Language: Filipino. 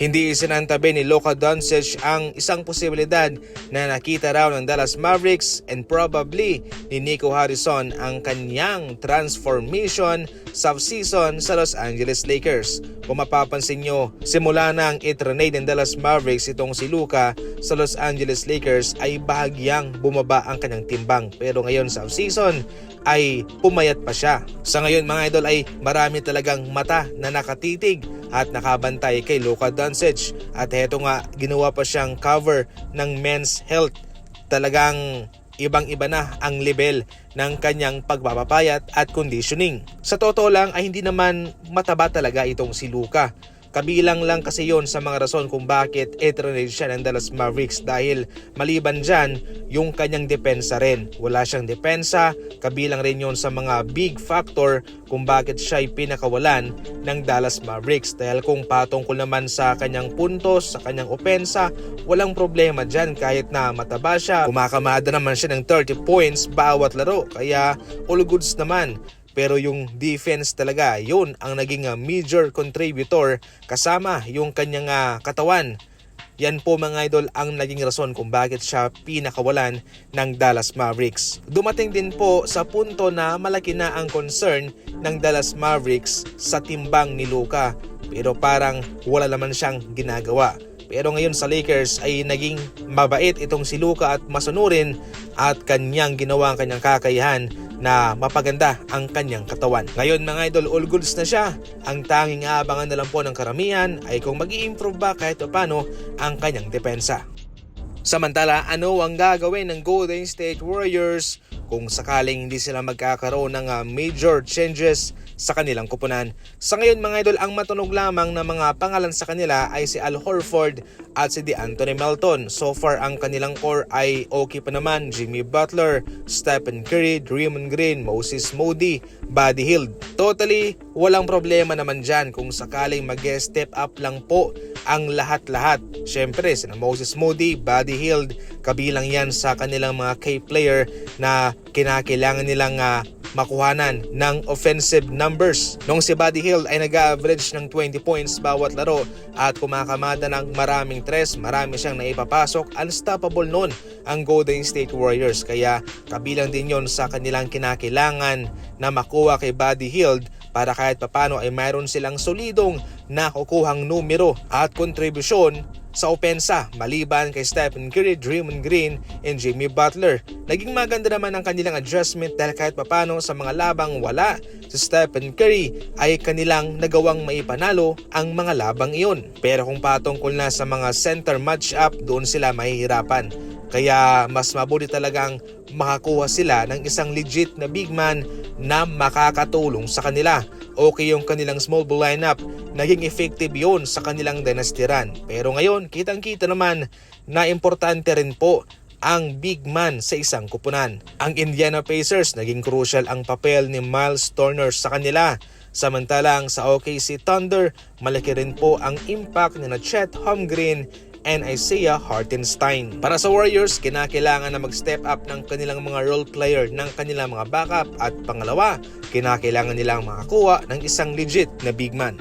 Hindi isinantabi ni Luka Doncic ang isang posibilidad na nakita raw ng Dallas Mavericks and probably ni Nico Harrison ang kanyang transformation sa season sa Los Angeles Lakers. Kung mapapansin nyo, simula nang itrenade ng Dallas Mavericks itong si Luka sa Los Angeles Lakers ay bahagyang bumaba ang kanyang timbang. Pero ngayon sa season ay pumayat pa siya. Sa ngayon mga idol ay marami talagang mata na nakatitig at nakabantay kay Luka Doncic. At heto nga, ginawa pa siyang cover ng Men's Health. Talagang ibang-iba na ang level ng kanyang pagpapapayat at conditioning. Sa totoo lang ay hindi naman mataba talaga itong si Luka. Kabilang lang kasi yon sa mga rason kung bakit etrenade siya ng Dallas Mavericks dahil maliban dyan yung kanyang depensa rin. Wala siyang depensa, kabilang rin yon sa mga big factor kung bakit siya ay pinakawalan ng Dallas Mavericks. Dahil kung patungkol naman sa kanyang puntos, sa kanyang opensa, walang problema dyan kahit na mataba siya. Kumakamada naman siya ng 30 points bawat laro kaya all goods naman. Pero yung defense talaga, yun ang naging uh, major contributor kasama yung kanyang uh, katawan. Yan po mga idol ang naging rason kung bakit siya pinakawalan ng Dallas Mavericks. Dumating din po sa punto na malaki na ang concern ng Dallas Mavericks sa timbang ni Luka. Pero parang wala naman siyang ginagawa. Pero ngayon sa Lakers ay naging mabait itong si Luka at masunurin at kanyang ginawa ang kanyang kakayahan na mapaganda ang kanyang katawan. Ngayon mga idol, all goods na siya. Ang tanging aabangan na lang po ng karamihan ay kung mag improve ba kahit paano ang kanyang depensa. Samantala, ano ang gagawin ng Golden State Warriors kung sakaling hindi sila magkakaroon ng ah, major changes sa kanilang kupunan. Sa ngayon mga idol, ang matunog lamang na mga pangalan sa kanila ay si Al Horford at si DeAnthony Melton. So far, ang kanilang core ay okay pa naman. Jimmy Butler, Stephen Curry, Draymond Green, Moses Moody, Buddy Hield. Totally, walang problema naman dyan kung sakaling mag-step up lang po ang lahat-lahat. Siyempre, sina Moses Moody, Buddy Hield, kabilang yan sa kanilang mga key player na kinakailangan nilang uh, makuhanan ng offensive numbers. Nung si Buddy Hield ay nag-average ng 20 points bawat laro at kumakamada ng maraming tres, marami siyang naipapasok, unstoppable noon ang Golden State Warriors. Kaya kabilang din yon sa kanilang kinakailangan na makuha kay Buddy Hield para kahit papano ay mayroon silang solidong nakukuhang numero at kontribusyon sa opensa maliban kay Stephen Curry, Draymond Green, and Jimmy Butler. Naging maganda naman ang kanilang adjustment dahil kahit papano sa mga labang wala si Stephen Curry ay kanilang nagawang maipanalo ang mga labang iyon. Pero kung patungkol na sa mga center matchup, doon sila mahihirapan. Kaya mas mabuti talagang makakuha sila ng isang legit na big man na makakatulong sa kanila. Okay yung kanilang small ball lineup, naging effective yon sa kanilang dynasty run. Pero ngayon, kitang-kita naman na importante rin po ang big man sa isang kupunan. Ang Indiana Pacers, naging crucial ang papel ni Miles Turner sa kanila. Samantalang sa OKC Thunder, malaki rin po ang impact ni na Chet Holmgren and Isaiah Hartenstein. Para sa Warriors, kinakailangan na mag-step up ng kanilang mga role player ng kanilang mga backup at pangalawa, kinakailangan nilang makakuha ng isang legit na big man.